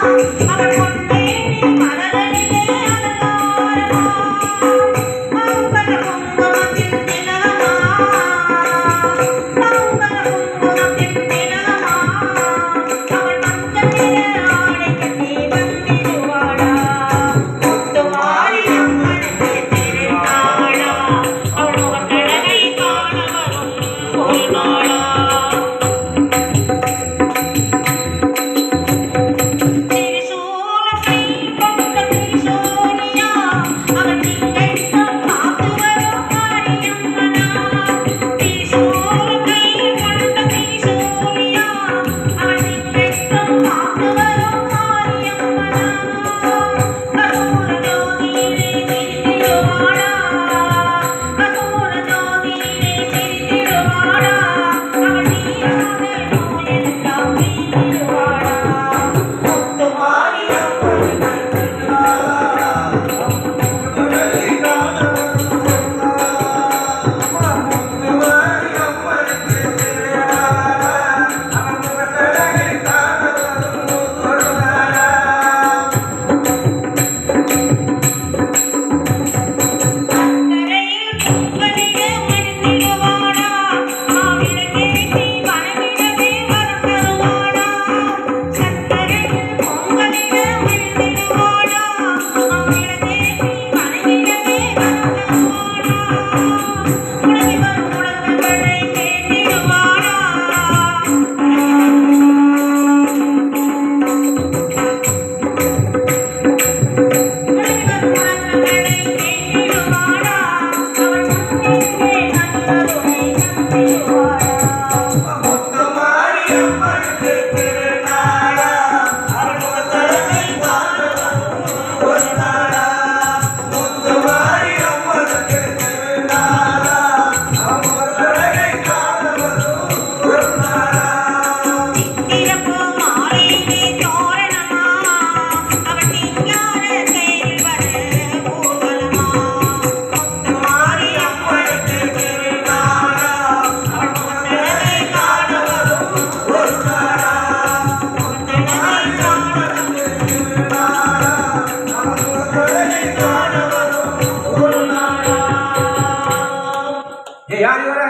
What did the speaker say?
పొన్నేటి మరలని నేలతారమా అంతట పొంగ Bye.